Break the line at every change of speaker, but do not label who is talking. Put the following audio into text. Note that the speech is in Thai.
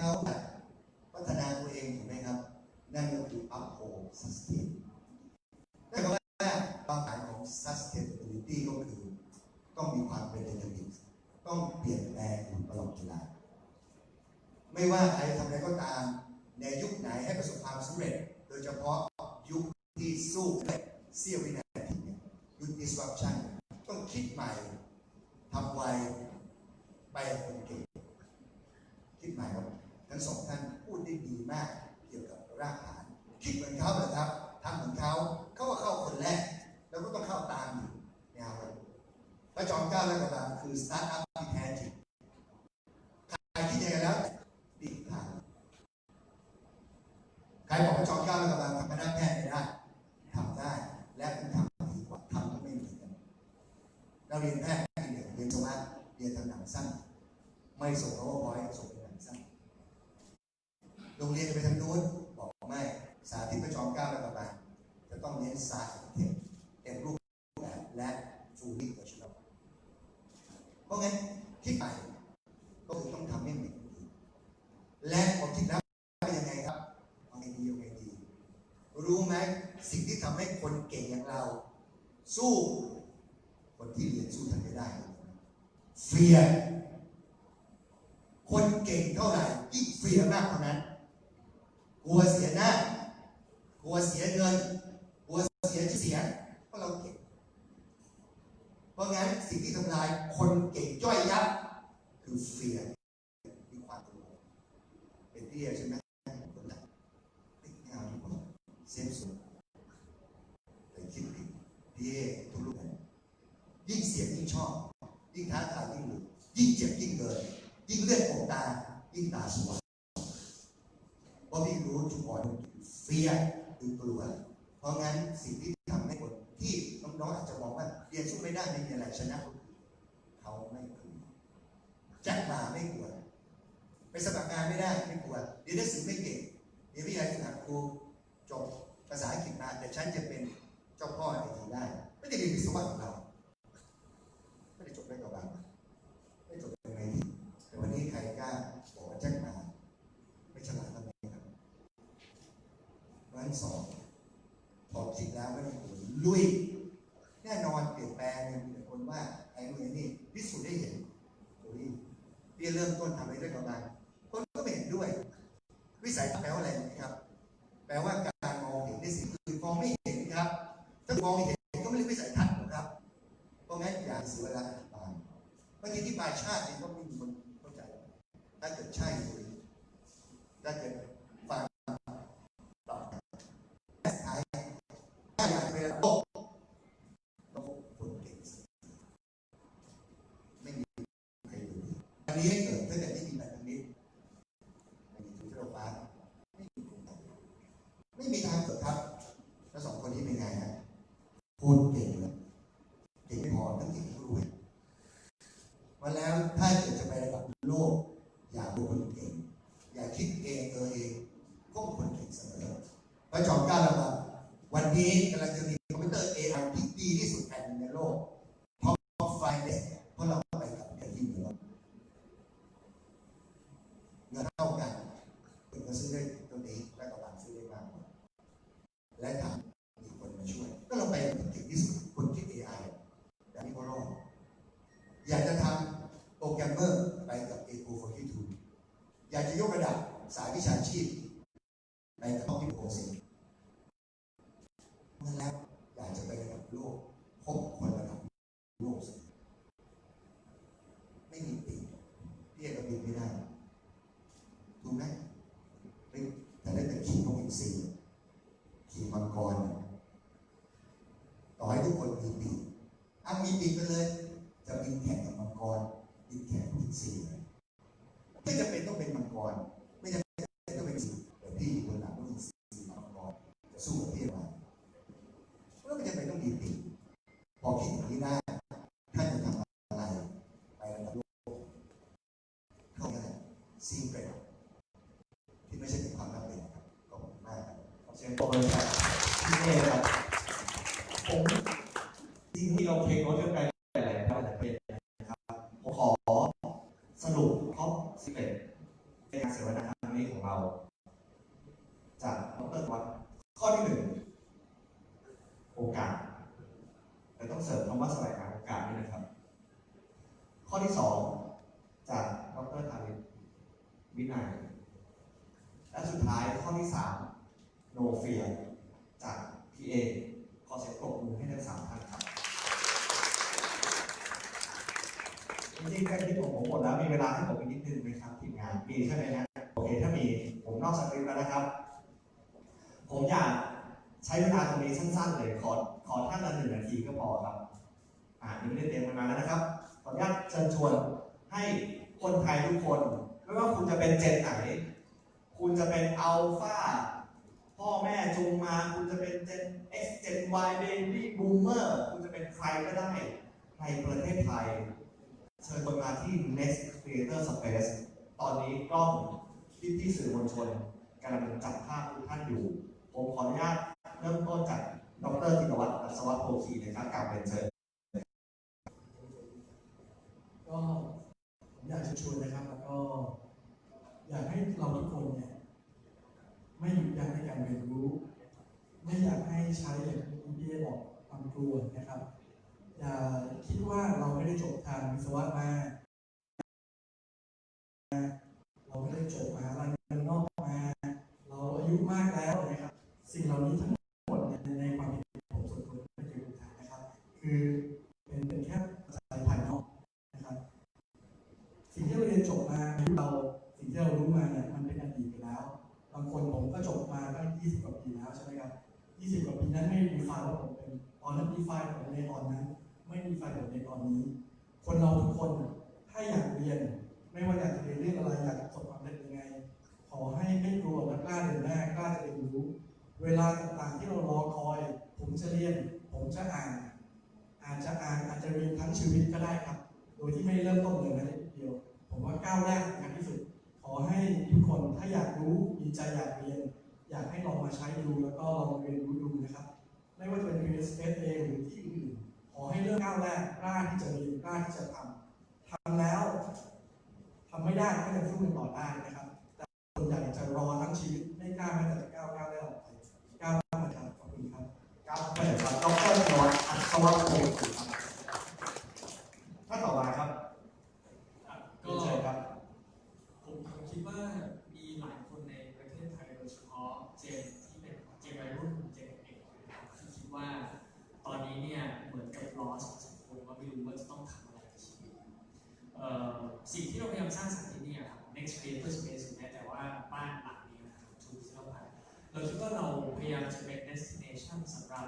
เขาพัฒนาตัวเองถูกไหมครับ นั่นก็คือ uphold sustain นั่นก็ว่าความหมายของ sustainability ก็คือต้องมีความเป็น dynamic ต้องเปลี่ยนแปลงอยู่ตลอดเวลา ไม่ว่าใครทำอะไรก็ตาม ในยุคไหนให้ประสบความสำเร็จ โดยเฉพาะยุคที่สู้กับเสี้ยววินาทีเนี่ยยุค disruption ต้องคิดใหม่ทำไวไปกับคนเก่ง ทั้งสองท่านพูดได้ดีมากเกี่ยวกับรากฐาน คิดเหมือนเขาเหรอครับทำเหมือนเขาเขาก็เข้าคนแรก แล้วก็ต้องเข้าตามอยู่นะครับพระจอมเกล้าและกระดาคือสตาร์ทอัพที่แท้จริงใครคิดยังไงแล้วดีทางใครบอกพระจอมเกล้าและกระดานทำคณะแพทย์ไม่ได้ทำได้ และคุณทำดีกว่าทำก็ไม่เหมือนกันเราเรียนแพทย์เรียนเรียนสวัสดิ์เรียนทางหนังสั้น ไม่ส่งเขาพอยส่งเป็นหนังสั้น โรงเรียนจะไปทางนู้นบอกไม่สาธิตพระจอมเกล้าและกระบาลจะต้องเน้นสายเทคเต็มรูปแบบและฟูลี่กับชีวิตเพราะงั้นคิดใหม่ก็คือต้องทำให้เหมือนและพอคิดแล้วยังไงครับเอาไงดีเอาไงดี รู้ไหมสิ่งที่ทำให้คนเก่งอย่างเรา สู้คนที่เรียนสู้ทันไม่ได้เฟียคนเก่งเท่าไหร่ยิ่งเฟียมากเท่านั้น กลัวเสียหน้ากลัวเสียเงินกลัวเสียชื่อเสียงเพราะเราเก่งเพราะงั้นสิ่งที่ทำลายคนเก่งย่อยยับคือเฟียมีความกลัวเป็นเตี้ยใช่ไหมคนละติดงานดีกว่าเซฟสุดแต่คิดผิดพี่เอทุลูกนั้นยิ่งเสียงยิ่งชอบ ยิ่งท้าทายยิ่งหลุดยิ่งเจ็บยิ่งเกินยิ่งเลือดออกตายิ่งตาสว่างเพราะพี่รู้จุดอ่อน เฟียคือกลัว เพราะงั้นสิ่งที่ทำให้คนที่น้องๆอาจจะมองว่าเรียนสู้ไม่ได้ไม่มีอะไรชนะคนอื่นเขาไม่กลัวจัดมาไม่กลัวไปสมัครงานไม่ได้ไม่กลัวเรียนหนังสือไม่เก่งเรียนวิทยาลัยฝึกหัดครูจบภาษาอังกฤษมาแต่ฉันจะเป็นเจ้าพ่อไอทีได้ ไม่ได้เรียนวิศวะของเรา ไม่ได้จบได้กับบ้านไม่จบยังไงดีแต่วันนี้ใครกล้าบอกว่าแจ็คมาไม่ฉลาดทำไมครับ วันสองพอคิดแล้วไม่ต้องกลัวลุย แน่นอนเปลี่ยนแปลงเนี่ยมีแต่คนว่าไอ้เรื่องนี้พิสูจน์ได้เห็นโอ้ยพี่เริ่มต้นทำอะไรด้วยกับบ้านคนก็ไม่เห็นด้วย วิสัยทัศน์แปลว่าอะไรรู้ไหมครับ แปลว่าการมองเห็นในสิ่งอื่นมองไม่เห็นครับ ถ้ามองเห็นก็ไม่เรียกวิสัยทัศน์หรอกครับ เพราะงั้นอย่าเสียเวลาอธิบายบางทีที่ปลายชาติเองก็ไม่มีคนเข้าใจ ถ้าเกิดใช่เลยถ้าเกิดฟังตอบและสุดท้าย ถ้าอยากจะเป็นโลกต้องพบคนเก่งสิไม่มีใครรู้อันนี้ให้เกิดถ้าเกิดไม่มีแบบนี้ไม่มีทุนที่เราฟ้าไม่มีคนไทยไม่มีทางเกิดครับแล้วสองคนนี้เป็นไงฮะพูดเก่งเลย เก่งไม่พอต้องเก่งต้องรวยมาแล้วถ้าเกิดจะไประดับโลก อย่าเป็นคนเก่ง อย่าคิดเองเออเองก็เป็นคนเก่งเสมอพระจอมเกล้าระบาวันนี้กำลังจะมีคอมพิวเตอร์ AI ที่ดีที่สุดแผ่นหนึ่งในโลกเพราะไฟเด็กเพราะเราไปกับเด็กที่เหนือเงินเท่ากันถึงจะซื้อได้ตัวนี้และกำลังซื้อได้มากกว่าและทำมีคนมาช่วย ก็เราไปกับเก่งที่สุดคนคิด AI อย่างนี้ก็รอดอยากจะทำโปรแกรมเมอร์ไปกับ a อ 4 2 2อยาก จะยกระดับสายวิชาชีพไปกับห้องที่โปรสินั่นแล้วอยากจะไประดับโลกพบคนระดับโลกสิไม่มีปีกพี่เอกบินไม่ได้ถูกไหมแต่ได้แต่ขี่นกอินทรีขี่มังกรต่อให้ทุกคนมีปีกอะมีปีกไปเลย จะบินแข่งกับมังกรบินแข่งกับอินทรีเลย ไม่จำเป็นต้องเป็นมังกร ไม่จำเป็นต้องเป็นสิ่งแต่ที่อยู่บนหลังนกอินทรีมังกรจะสู้กับเทพมาแล้วไม่จำเป็นต้องมีปีพอคิดอย่างนี้ได้ท่านจะทำอะไรไประดับโลกเข้าได้ซีเกรดที่ไม่ใช่เป็นความลับเลยนะครับขอบคุณมากครับ
ขอเชิญปรบมือครับพี่เอครับผมจริงที่เราเทคโนโลยีไปหลายๆประเทศนะครับผมขอสรุปท็อปสิบเอ็ด ในงานเสวนาครั้งนี้ของเรา จากดรวัฒน์ข้อที่หนึ่งโอกาสแต่ต้องเสริมคำว่าแสวงหาโอกาสด้วย นะครับ ข้อที่สองจากดรธาริวินัย และสุดท้ายข้อที่สามโนเฟียจากพีเอขอเสียงปรบมือให้ทั้งสามท่านครับจริงๆการคิดของผมหมดแล้วมีเวลาให้ผมอีกนิดนึงไหมครับทีมงานมีใช่ไหมฮะโอเคถ้ามีผมนอกสคริปต์แล้วนะครับ ผมอยากใช้เวลาตรงนี้สั้นๆเลยขอขอท่านละหนึ่งนาทีก็พอครับ อ่ายังไม่ได้เตรียมกันมาแล้วนะครับ ขออนุญาตเชิญชวนให้คนไทยทุกคน ไม่ว่าคุณจะเป็นเจนไหน คุณจะเป็นอัลฟาพ่อแม่จูงมา คุณจะเป็นเจน X เจน Y Baby Boomer คุณจะเป็นใครก็ได้ ในประเทศไทย เชิญคนมาที่ Next Creator Space ตอนนี้กล้องที่ที่สื่อมวลชนกำลังจับภาพทุกท่านอยู่ ผมขออนุญาตเริ่มต้นจากดรธินวัฒน์อัศวะโพคีนะครับกลับเรียนเชิญ
ก็ ผมอยากจะชวนนะครับ แล้วก็อยากให้เราทุกคนเนี่ยไม่หยุดยั้งในการเรียนรู้ ไม่อยากให้ใช้อย่างที่พี่ได้บอกความกลัวนะครับ อย่าคิดว่าเราไม่ได้จบทางวิศวะมาไม่ได้จบมหาลัยเมืองนอกมา เราอายุมากแล้วนะครับ สิ่งเหล่านี้ทั้งหมดเนี่ยในความคิดผมส่วนตัวไม่เกี่ยวกับทางนะครับ คือเป็นเป็นแค่ปัจจัยภายนอกนะครับ สิ่งที่เราเรี ยนจบมาอายุเราสิ่งที่เรารู้มาเนี่ยมันเป็นอดีตไปแล้ว บางคนผมก็จบมาตั้ง20กว่าปีแล้วใช่ไหมครับ20กว่าปีนั้นไม่มีไฟว่าผมเป็นตอนนั้นมีไฟล์ผมในตอนนั้น ไม่มีไฟล์ผมในตอนนี้ คนเราทุกคนถ้าอยากเรียน ไม่ว่าอยากจะเรียนเรื่องอะไรอยากจะประสบความสำเร็จยังไง ขอให้ไม่กลัวและกล้าเดินหน้ากล้าจะเรียนรู้ เวลาต่างๆที่เรารอคอย ผมจะเรียน ผมจะอ่านอาจจะอ่านอาจจะเรียนทั้งชีวิตก็ได้ครับ โดยที่ไม่เริ่มต้นเลยนะเดีย ผมว่าก้าวแรกสำคัญที่สุด ขอให้ทุกคนถ้าอยากรู้มีใจอยากเรียน อยากให้ลองมาใช้ดูแล้วก็ลองเรียนรู้ดูนะครับ ไม่ว่าจะเป็น PSS เองหรือที่อื่นขอให้เริ่มก้าวแรกกล้าที่จะเรียนกล้าที่จะทำทำแล้วทำไม่ได้ก็ยังสู้กันต่อได้นะครับ แต่ส่วนใหญ่จะรอทั้งชีวิตไม่กล้าแม้แต่ก้าวก้าวแรกออกไปก้าวมาครับขอบคุณครับ
ครับไม่ใช่ครับดรนวัฒน์อัศวะโพคีครับท่านต่อมาครับ
ก็
เชิญครับ
ผมผมคิดว่ามีหลายคนในประเทศไทยโดยเฉพาะเจนที่เป็นเจนวัยรุ่นเจนเด็กนะครับที่คิดว่าตอนนี้เนี่ยเหมือนกับล้อสองสังคมว่าไม่รู้ว่าจะต้องทำอะไรกับชีวิตเอ่อสิ่งที่เราพยายามสร้างสรรค์ที่นี่ครับ next creator space ถึงแม้แต่ว่าบ้านหลังนี้นะครับทูเซลพาร์เราคิดว่าเราพยายามจะเป็น destination สำหรับ